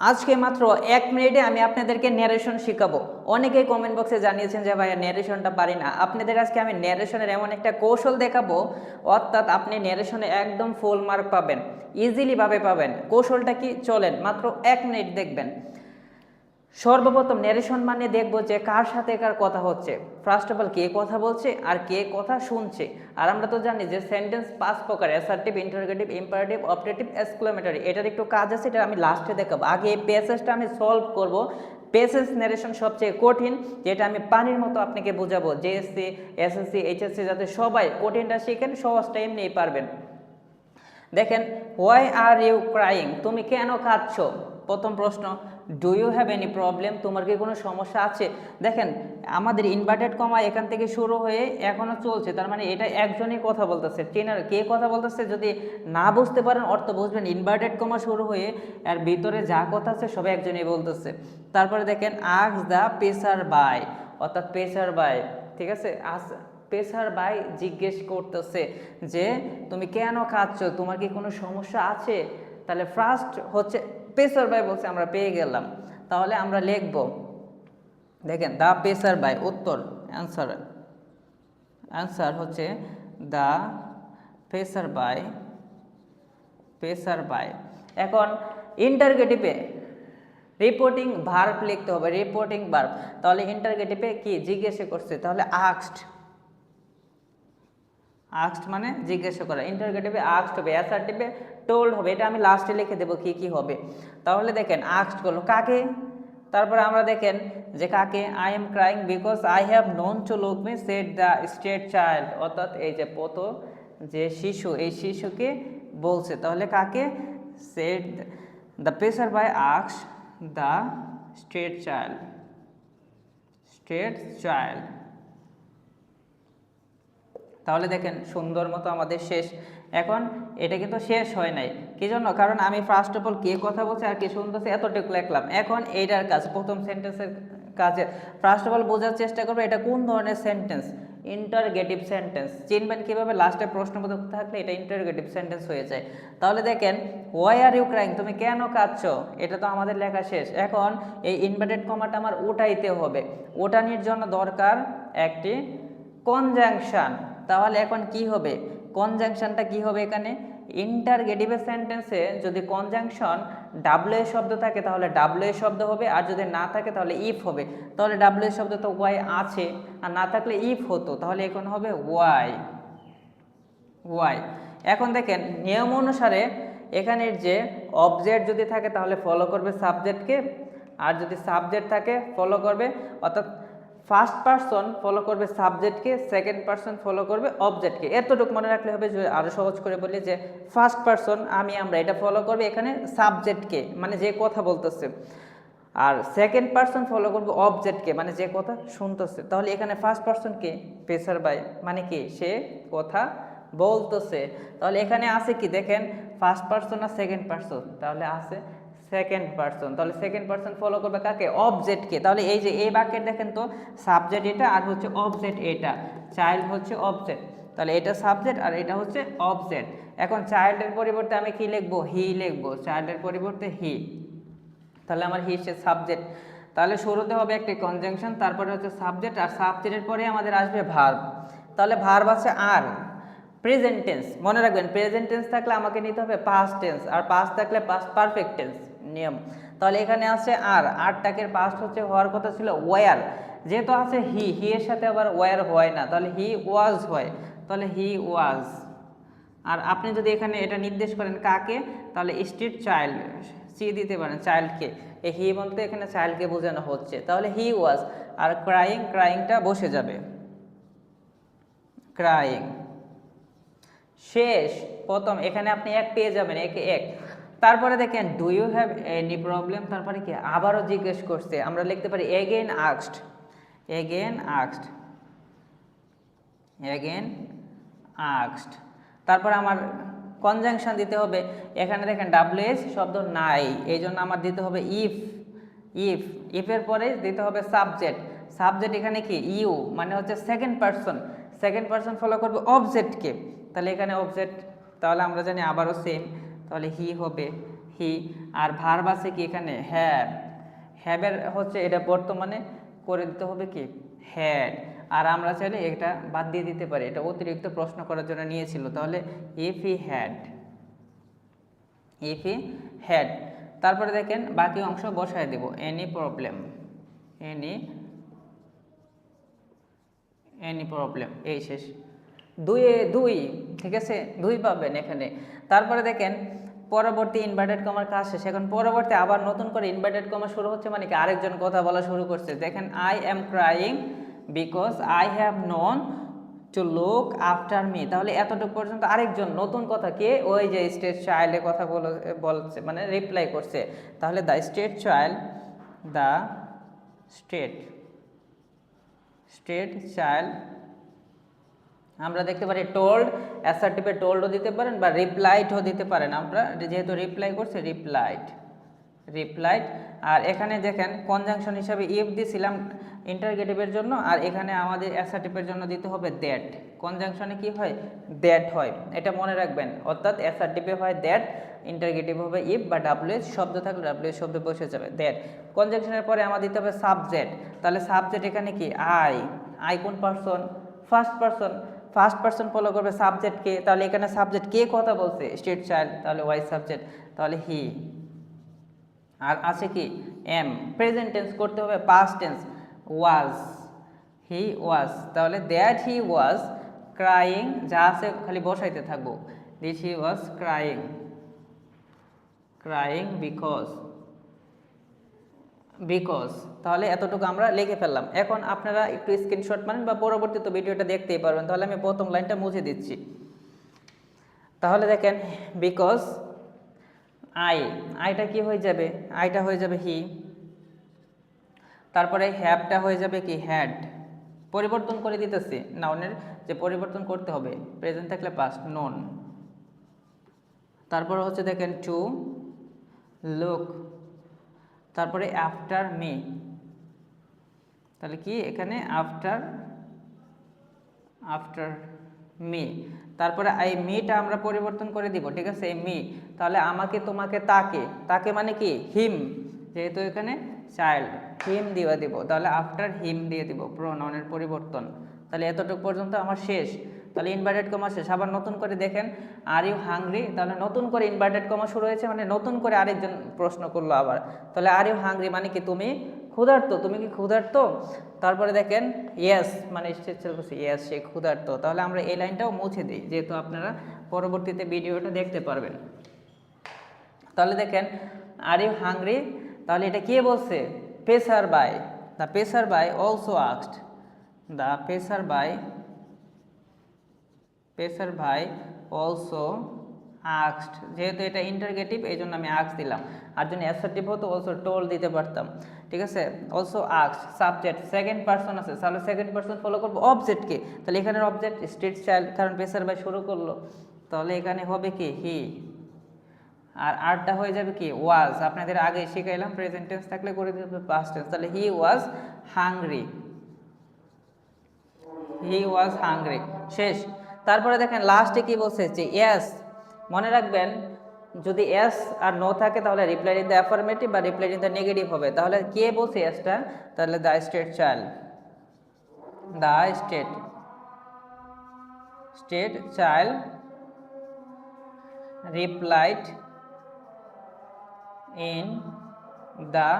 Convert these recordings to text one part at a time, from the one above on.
আজকে মাত্র এক মিনিটে আমি আপনাদেরকে ন্যারেশন শেখাবো। অনেকেই কমেন্ট বক্সে জানিয়েছেন যে, ভাইয়া ন্যারেশনটা পারি না। আপনাদের আজকে আমি ন্যারেশনের এমন একটা কৌশল দেখাবো, অর্থাৎ আপনি ন্যারেশনে একদম ফুল মার্ক পাবেন ইজিলিভাবে পাবেন। কৌশলটা কি? চলেন, মাত্র এক মিনিট দেখবেন। সর্বপ্রথম ন্যারেশন মানে দেখব যে কার সাথে কার কথা হচ্ছে। ফার্স্ট অফ অল কে কথা বলছে আর কে কথা শুনছে। আর আমরা তো জানি যে সেন্টেন্স পাঁচ প্রকার assertive interrogative imperative operative exclamatory এটার একটু কাজ আছে, এটা আমি লাস্টে দেখাবো। আগে এই প্যাসেজটা আমি সলভ করব। পেসেস ন্যারেশন সবচেয়ে কঠিন, যেটা আমি পানির মতো আপনাকে বোঝাবো। জেএসসি এসএসসি এইচএসসি যাতে সবাই কঠিনটা শিখেন সহজটা এমনিই পারবেন। দেখেন হোয়াই আর ইউ ক্রাইং তুমি কেন কাঁদছ? প্রথম প্রশ্ন। Do you have any problem তোমার কি কোনো সমস্যা আছে? দেখেন, আমাদের ইনভার্টেড কমা এখান থেকে শুরু হয়ে এখনও চলছে, তার মানে এটা একজনই কথা বলতেছে। ট্রেনার কে কথা বলতেছে যদি না বুঝতে পারেন, অর্থ বুঝবেন ইনভার্টেড কমা শুরু হয়ে এর ভিতরে যা কথা আছে সবাই একজনই বলতেছে। তারপরে দেখেন আক্স দ্য পেসার বাই, অর্থাৎ পেসার বাই, ঠিক আছে? আস পেশার ভাই জিজ্ঞেস করতেছে যে, তুমি কেন খাচ্ছ? তোমার কি কোনো সমস্যা আছে? তাহলে ফার্স্ট হচ্ছে পেশার ভাই বলছে আমরা পেয়ে গেলাম। তাহলে আমরা লিখব, দেখেন দা পেশার ভাই উত্তর অ্যান্সার অ্যান্সার হচ্ছে দা পেশার বাই পেশার বাই এখন ইন্টারগেটিভে রিপোর্টিং ভার্ব লিখতে হবে রিপোর্টিং ভার্ব তাহলে ইন্টারগেটিভে কি জিজ্ঞেস করছে? তাহলে আক্সড আক্সড মানে জিজ্ঞেস করা। ইন্টারগেটিভে আক্সড হবে অ্যাসার্টিভে টোল্ড হবে, এটা আমি লাস্টে লিখে দেবো কি কি হবে। তাহলে দেখেন আক্সড করল কাকে? তারপরে আমরা দেখেন যে কাকে? I am crying because I have none to look me said the state child অর্থাৎ এই যে পত, যে শিশু, এই শিশুকে বলছে। তাহলে কাকে? Said the passer by আক্স the state child state child তাহলে দেখেন সুন্দর মতো আমাদের শেষ। এখন এটা কিন্তু শেষ হয় নাই। কি জন্য? কারণ আমি ফার্স্ট অফ অল কে কথা বলছি আর কে শুনতেছে এতটুকু লেখলাম। এখন এইটার কাজ, প্রথম সেন্টেন্সের কাজে। ফার্স্ট অফ অল বোঝার চেষ্টা করবে এটা কোন ধরনের সেন্টেন্স ইন্টারগেটিভ সেন্টেন্স চিনবেন কীভাবে? লাস্টে প্রশ্নবোধক থাকলে এটা ইন্টারগেটিভ সেন্টেন্স হয়ে যায়। তাহলে দেখেন ওয়াই আর ইউ ক্রাইং তুমি কেন কাঁদছ? এটা তো আমাদের লেখা শেষ। এখন এই ইনভার্টেড কমাটা আমার ওটাইতে হবে। ওঠানির জন্য দরকার একটি কনজাংশন তাহলে এখন কি হবে? কনজাংশনটা কি হবে এখানে? ইন্টারগেটিভের সেন্টেন্সে যদি কনজাংশন ডাব্লিউ শব্দ থাকে, তাহলে ডাব্লিউ শব্দ হবে, আর যদি না থাকে, তাহলে ইফ হবে। তাহলে ডাব্লিউ শব্দ তো ওয়াই আছে, আর না থাকলে ইফ হতো, তাহলে এখন হবে ওয়াই ওয়াই এখন দেখেন, নিয়ম অনুসারে এখানের যে অবজেক্ট যদি থাকে, তাহলে ফলো করবে সাবজেক্টকে আর যদি সাবজেক্ট থাকে ফলো করবে, অর্থাৎ ফার্স্ট পারসন ফলো করবে সাবজেক্টকে সেকেন্ড পারসন ফলো করবে অবজেক্টকে এতটুকু মনে রাখলে হবে যে আরও সহজ করে বলি যে ফার্স্ট পারসন আমি আমরা এটা ফলো করবে এখানে সাবজেক্টকে মানে যে কথা বলতেছে। আর সেকেন্ড পারসন ফলো করবে অবজেক্টকে মানে যে কথা শুনতেছে। তাহলে এখানে ফার্স্ট পারসনকে পেসার বাই মানে কি? সে কথা বলতেছে। তাহলে এখানে আছে কি? দেখেন ফার্স্ট পারসন আর সেকেন্ড পারসন তাহলে আছে সেকেন্ড পারসন তাহলে সেকেন্ড পারসন ফলো করবে কাকে? অবজেক্টকে তাহলে এই যে এই বাক্যের দেখেন তো সাবজেক্ট এটা আর হচ্ছে অবজেক্ট এটা। চাইল্ড হচ্ছে অবজেক্ট তাহলে এটা সাবজেক্ট আর এটা হচ্ছে অবজেক্ট এখন চাইল্ডের পরিবর্তে আমি কি লিখব? হি লিখব। চাইল্ডের পরিবর্তে হি তাহলে আমার হি সে সাবজেক্ট তাহলে শুরুতে হবে একটি কনজাংশন তারপরে হচ্ছে সাবজেক্ট আর সাবজেক্টের পরে আমাদের আসবে ভার্ব তাহলে ভার্ব আছে আর। প্রেজেন্ট টেন্স মনে রাখবেন প্রেজেন্ট টেন্স থাকলে আমাকে নিতে হবে পাস্ট টেন্স আর পাস্ট থাকলে পাস্ট পারফেক্ট টেন্স নিয়ম। তাহলে এখানে আছে আর। আটটাকের পাস্ট হচ্ছে হওয়ার কথা ছিল ওয়ার যেহেতু আছে হি হি এর সাথে আবার ওয়ার হয় না, তাহলে হি ওয়াজ হয়। তাহলে হি ওয়াজ আর আপনি যদি এখানে এটা নির্দেশ করেন কাকে, তাহলে স্ট্রিট চাইল্ড সি দিতে পারেন চাইল্ডকে এই হি বলতে এখানে চাইল্ডকে বোঝানো হচ্ছে। তাহলে হি ওয়াজ আর ক্রাইং ক্রাইংটা বসে যাবে। ক্রাইং শেষ। প্রথম। এখানে আপনি এক পেয়ে যাবেন, একে এক। তারপরে দেখেন do you have any problem তারপরে কি? আবারও জিজ্ঞেস করছে। আমরা লিখতে পারি এগেন আক্সড এগেন আক্সড এগেন আক্সড তারপর আমার কনজাংশন দিতে হবে। এখানে দেখেন ডাব্লিউএস শব্দ নাই। এই জন্য আমার দিতে হবে ইফ ইফ ইফের পরে দিতে হবে সাবজেক্ট সাবজেক্ট এখানে কি? ইউ মানে হচ্ছে second person second person follow করবে অবজেক্টকে তাহলে এখানে অবজেক্ট তাহলে আমরা জানি আবারও সেম তাহলে হি হবে। হি আর ভার্ব আছে কি এখানে? হ্যাভ হ্যাভের হচ্ছে এটা বর্তমানে করে দিতে হবে কি? হ্যাড আর আমরা চাইলে এটা বাদ দিয়ে দিতে পারি। এটা অতিরিক্ত প্রশ্ন করার জন্য নিয়েছিল। তাহলে if he had if he had তারপরে দেখেন বাকি অংশ বসায় দেব। Any problem any any problem এই শেষ। দুই দুই, ঠিক আছে? দুই পাবেন এখানে। তারপরে দেখেন, পরবর্তী ইনভার্টেড কমার কাজ শেষ। এখন পরবর্তী আবার নতুন করে ইনভার্টেড কমা শুরু হচ্ছে মানে কি? আরেকজন কথা বলা শুরু করছে। দেখেন I am crying because I have none to look after me তাহলে এতটুকু পর্যন্ত আরেকজন নতুন কথা কে ওই যে স্টেট চাইল্ডের কথা বল, বলছে মানে রিপ্লাই করছে। তাহলে the state child the state state child আমরা দেখতে পারি টোল্ড অ্যাসার্টিভে টোল্ডও দিতে পারেন বা রিপ্লাইটও দিতে পারেন। আমরা যেহেতু রিপ্লাই করছি রিপ্লাইট রিপ্লাইট আর এখানে দেখেন কনজাংশন হিসাবে ইফ দিছিলাম ইন্টারগেটিভের জন্য, আর এখানে আমাদের অ্যাসার্টিভের জন্য দিতে হবে দ্যাট কনজাংশনে কি হয়? দ্যাট হয়। এটা মনে রাখবেন। অর্থাৎ অ্যাসার্টিভে হয় দ্যাট ইন্টারগেটিভ হবে ইফ বা ডাব্লিউ শব্দ থাকলে ডাব্লিউ শব্দ বসে যাবে দ্যাট কনজাংশনের পরে আমার দিতে হবে সাবজেক্ট তাহলে সাবজেক্ট এখানে কি? আই আই কোন person first person first person follow করবে সাবজেক্টকে তাহলে এখানে সাবজেক্ট কে কথা বলছে? স্টেট চাইল্ড তাহলে ওয়াই সাবজেক্ট তাহলে হি আর আছে কি? এম প্রেজেন্ট টেন্স করতে হবে পাস্ট টেন্স ওয়াজ হি ওয়াজ তাহলে দ্যাট হি ওয়াজ ক্রাইং যা আছে খালি বসাইতে থাকব। This he was crying crying because because তাহলে এতটুকু আমরা লিখে ফেললাম। এখন আপনারা একটু স্ক্রিনশট মানেন বা পরবর্তীতে ভিডিওটা দেখতেই পারবেন। তাহলে আমি প্রথম লাইনটা মুছে দিচ্ছি। তাহলে দেখেন বিকজ আই আইটা কি হয়ে যাবে? আইটা হয়ে যাবে হি তারপরে হ্যাপটা হয়ে যাবে কি? হ্যাড পরিবর্তন করে দিতেছি। নাউনের যে পরিবর্তন করতে হবে। প্রেজেন্ট থাকলে পাস্ট নন তারপরে হচ্ছে দেখেন টু লুক তারপরে আফটার মে। তাহলে কি? এখানে আফটার আফটার মে। তারপরে এই মিটা আমরা পরিবর্তন করে দিব, ঠিক আছে? এই মি। তাহলে আমাকে তোমাকে তাকে তাকে মানে কি? হিম যেহেতু এখানে চাইল্ড হিম দিয়ে দিব। তাহলে আফটার হিম দিয়ে দিব প্রোনাউনের পরিবর্তন। তাহলে এতটুকু পর্যন্ত আমার শেষ। তাহলে ইনভার্টেড কমা শেষ। আবার নতুন করে দেখেন আর ইউ হাংরি তাহলে নতুন করে ইনভার্টেড কমা শুরু হয়েছে মানে নতুন করে আরেকজন প্রশ্ন করল আবার। তাহলে আর ইউ হাংরি মানে কি তুমি ক্ষুধার্ত? তুমি কি ক্ষুধার্ত? তারপরে দেখেন ইয়েস মানে করছে ইয়েস সে ক্ষুধার্ত। তাহলে আমরা এই লাইনটাও মুছে দিই, যেহেতু আপনারা পরবর্তীতে ভিডিওটা দেখতে পারবেন। তাহলে দেখেন আর ইউ হাংরি তাহলে এটা কে বলছে? Passer by the passer by also asked the passer by passer by also আক্সড। যেহেতু এটা ইন্টারগেটিভ, এই জন্য আমি আক্স দিলাম। আর যদি অ্যাসার্টিভ হতো, অলসো টোল দিতে পারতাম। ঠিক আছে? Also asks, subject second person আছে। তাহলে সেকেন্ড পার্সন ফলো করব। অবজেক্টকে তাহলে এখানের অবজেক্ট স্ট্রিট চাইল্ড কারণ পেসার ভাই শুরু করল। তাহলে এখানে হবে কি? হি আর আরটা হয়ে যাবে কি? ওয়াজ আপনাদের আগে শিখাইলাম প্রেজেন্ট টেন্স থাকলে করে দিতে হবে পাস্ট টেন্স তাহলে হি ওয়াজ হাংরি হি ওয়াজ হাংরি শেষ। তারপরে দেখেন লাস্টে কি বলছে যে ইয়াস মনে রাখবেন যদি এস আর নো থাকে তাহলে রিপ্লাই ইন দ্য অ্যাফার্মেটিভ বা রিপ্লাই ইন দ্য নেগেটিভ হবে। তাহলে কে বলছে এসটা তাহলে the state child the state state child replied in the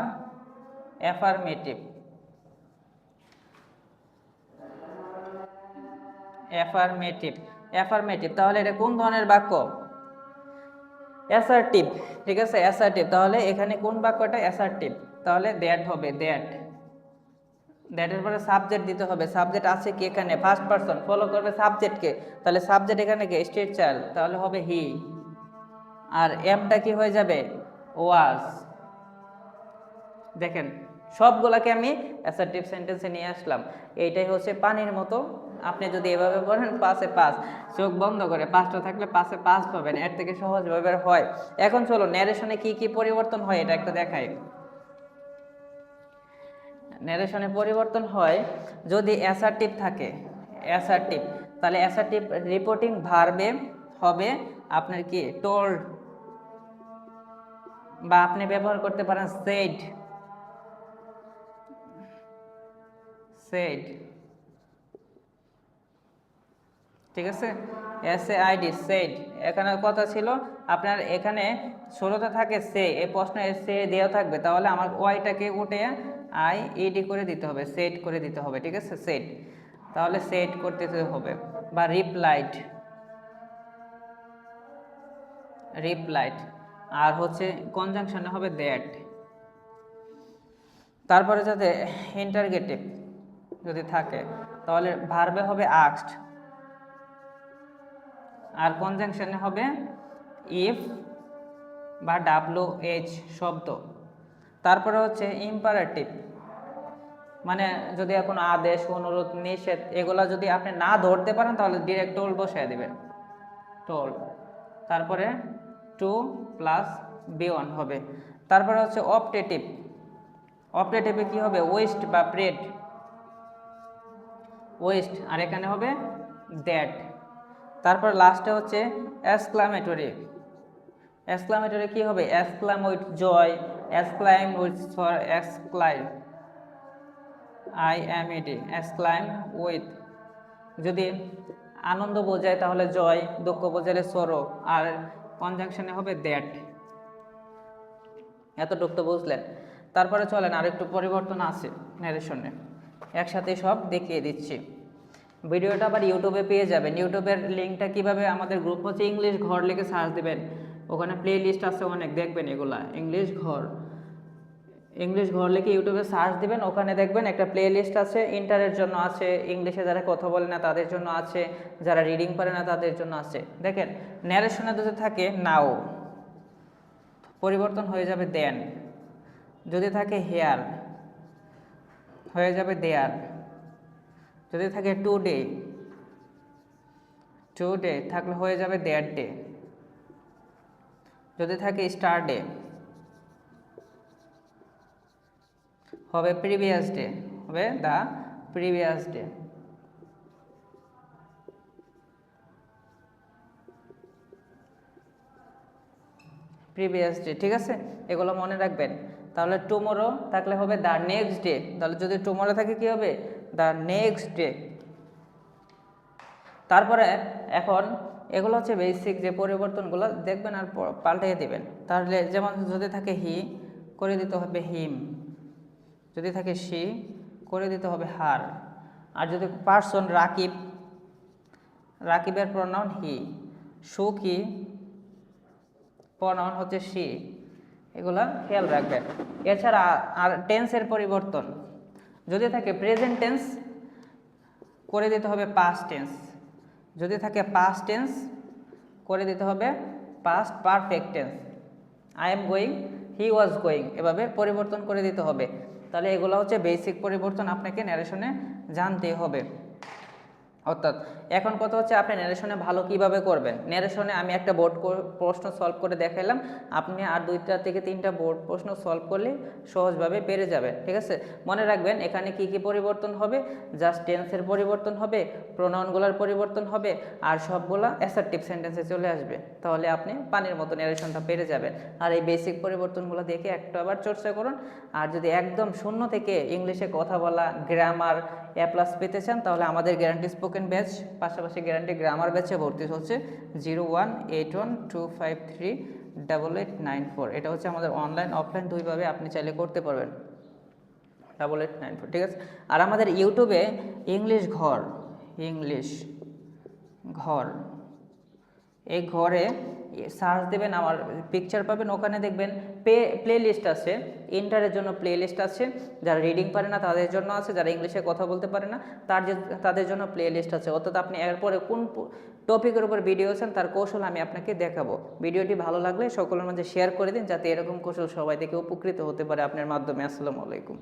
affirmative affirmative affirmative তাহলে এটা কোন ধরনের বাক্য? অ্যাসার্টিভ ঠিক আছে? অ্যাসার্টিভ তাহলে এখানে কোন বাক্যটা? অ্যাসার্টিভ তাহলে দ্যাট হবে দ্যাট দ্যাটের পরে সাবজেক্ট দিতে হবে। সাবজেক্ট আছে কি এখানে? ফার্স্ট পারসন ফলো করবে সাবজেক্টকে তাহলে সাবজেক্ট এখানে কি? স্টেট চাইল্ড তাহলে হবে হি আর এমটা কি হয়ে যাবে? ওয়াজ দেখেন সবগুলাকে আমি অ্যাসার্টিভ সেন্টেন্সে নিয়ে আসলাম। এইটাই হচ্ছে পানির মতো। আপনি যদি এভাবে পড়েন পাশে পাস চোখ বন্ধ করে পাঁচটা থাকলে পাশে পাস পাবেন। এর থেকে সহজভাবে হয়। এখন চলো ন্যারেশনে কি কি পরিবর্তন হয় এটা একটা দেখাই। ন্যারেশনে পরিবর্তন হয়, যদি অ্যাসার্টিভ থাকে অ্যাসার্টিভ তাহলে অ্যাসার্টিভ রিপোর্টিং ভার্বে হবে আপনার কি টোল্ড বা আপনি ব্যবহার করতে পারেন সেড সেড ঠিক আছে? এস এ আইডি সেড এখানে কথা ছিল, আপনার এখানে ষোলোতে থাকে সে এই প্রশ্ন সে দেওয়া থাকবে, তাহলে আমার ওয়াইটাকে উঠে আই ইডি করে দিতে হবে সেট করে দিতে হবে, ঠিক আছে? সেট তাহলে সেট করতে হবে, বা রিপ্লাইড রিপ্লাইড আর হচ্ছে কনজাংশনে হবে দ্যাট তারপরে যাতে ইন্টারগেটিভ যদি থাকে, তাহলে ভার্বে হবে আক্সড আর কনজাংশনে হবে ইফ বা ডাব্লু এইচ শব্দ। তারপরে হচ্ছে ইম্পারেটিভ মানে যদি এখন আদেশ, অনুরোধ, নিষেধ, এগুলা যদি আপনি না ধরতে পারেন, তাহলে ডিরেক্ট টোল বসায় দেবেন। টোল তারপরে টু প্লাস বি হবে। তারপরে হচ্ছে অপটেটিভ অপটেটিভে কি হবে? ওয়েস্ট বা প্রেড ওয়েস্ট আর এখানে হবে দ্যাট তারপর লাস্টে হচ্ছে এক্সক্লামেটরি এক্সক্লামেটরি কি হবে? Exclaim with joy exclaim with exclaim I M ET exclaim with যদি আনন্দ বোঝায় তাহলে জয়, দুঃখ বোঝালে সরো আর কনজাংশনে হবে দ্যাট এতটুক তো বুঝলেন। তারপরে চলেন, আরেকটু পরিবর্তন আছে ন্যারেশনে একসাথে সব দেখিয়ে দিচ্ছি। ভিডিওটা আবার ইউটিউবে পেয়ে যাবেন। ইউটিউবের লিঙ্কটা কীভাবে আমাদের গ্রুপ হচ্ছে ইংলিশ ঘর লিখে সার্চ দেবেন। ওখানে প্লে লিস্ট আছে অনেক, দেখবেন এগুলা। ইংলিশ ঘর। ইংলিশ ঘর লিখে ইউটিউবে সার্চ দিবেন। ওখানে দেখবেন একটা প্লে লিস্ট আছে ইন্টারের জন্য আছে ইংলিশে যারা কথা বলে না তাদের জন্য আছে, যারা রিডিং পারে না তাদের জন্য আছে। দেখেন ন্যারেশনে যদি থাকে নাও পরিবর্তন হয়ে যাবে দেন যদি থাকে হেয়ার হয়ে যাবে দেয়ার যদি থাকে টু ডে টু ডে থাকলে হয়ে যাবে দেয়ার ডে যদি থাকে স্টার ডে হবে প্রিভিয়াস ডে হবে the previous day previous day ঠিক আছে? এগুলো মনে রাখবেন। তাহলে টুমোরো থাকলে হবে দ্য নেক্সট ডে তাহলে যদি টুমোরো থাকে কি হবে? দ্য নেক্সট ডে তারপরে এখন এগুলো হচ্ছে বেসিক যে পরিবর্তনগুলো দেখবেন আর পাল্টিয়ে দিবেন। তাহলে যেমন যদি থাকে হি করে দিতে হবে হিম যদি থাকে সি করে দিতে হবে হার আর যদি পার্সন রাকিব, রাকিবের প্রনাউন হি সুখী প্রনাউন হচ্ছে সি এগুলা খেয়াল রাখবেন এছাড়া আর টেন্সের পরিবর্তন। যদি থাকে প্রেজেন্ট টেন্স করে দিতে হবে পাস্ট টেন্স যদি থাকে পাস্ট টেন্স করে দিতে হবে past perfect tense I am going he was going এভাবে পরিবর্তন করে দিতে হবে। তাহলে এগুলো হচ্ছে বেসিক পরিবর্তন আপনাকে ন্যারেশনে জানতে হবে। অর্থাৎ এখন কথা হচ্ছে আপনি ন্যারেশনে ভালো কীভাবে করবেন? ন্যারেশনে আমি একটা বোর্ড প্রশ্ন সলভ করে দেখাইলাম। আপনি আর দুইটা থেকে তিনটা বোর্ড প্রশ্ন সলভ করলে সহজভাবে পেরে যাবেন ঠিক আছে? মনে রাখবেন, এখানে কি কি পরিবর্তন হবে? জাস্ট টেন্সের পরিবর্তন হবে প্রোনাউনগুলোর পরিবর্তন হবে, আর সবগুলা অ্যাসার্টিভ সেন্টেন্সে চলে আসবে। তাহলে আপনি পানির মতো ন্যারেশনটা পেরে যাবেন। আর এই বেসিক পরিবর্তনগুলো দেখে একটু আবার চর্চা করুন। আর যদি একদম শূন্য থেকে ইংলিশে কথা বলা গ্রামার এ প্লাস পেতে চান, তাহলে আমাদের গ্যারান্টি স্পোকেন ব্যাচ পাশাপাশি গ্যারান্টি গ্রামার ব্যাচে ভর্তি হচ্ছে zero one eight one two five three double eight nine four এটা হচ্ছে আমাদের অনলাইন অফলাইন দুইভাবে আপনি চাইলে করতে পারবেন। ডাবল এইট নাইন ফোর ঠিক আছে? আর আমাদের ইউটিউবে ইংলিশ ঘর ইংলিশ ঘর। এই ঘরে সার্চ দেবেন, আমার পিকচার পাবেন, ওখানে দেখবেন পে প্লে লিস্ট আছে ইন্টারের জন্য প্লে লিস্ট আছে। যারা রিডিং পারে না, তাদের জন্য আছে। যারা ইংলিশে কথা বলতে পারে না, তার যে, তাদের জন্য প্লে লিস্ট আছে। অর্থাৎ আপনি এরপরে কোন টপিকের উপর ভিডিও আছেন, তার কৌশল আমি আপনাকে দেখাবো। ভিডিওটি ভালো লাগলে সকলের মাঝে শেয়ার করে দিন, যাতে এরকম কৌশল সবাই থেকে উপকৃত হতে পারে। আপনার মাধ্যমে, আসসালামু আলাইকুম।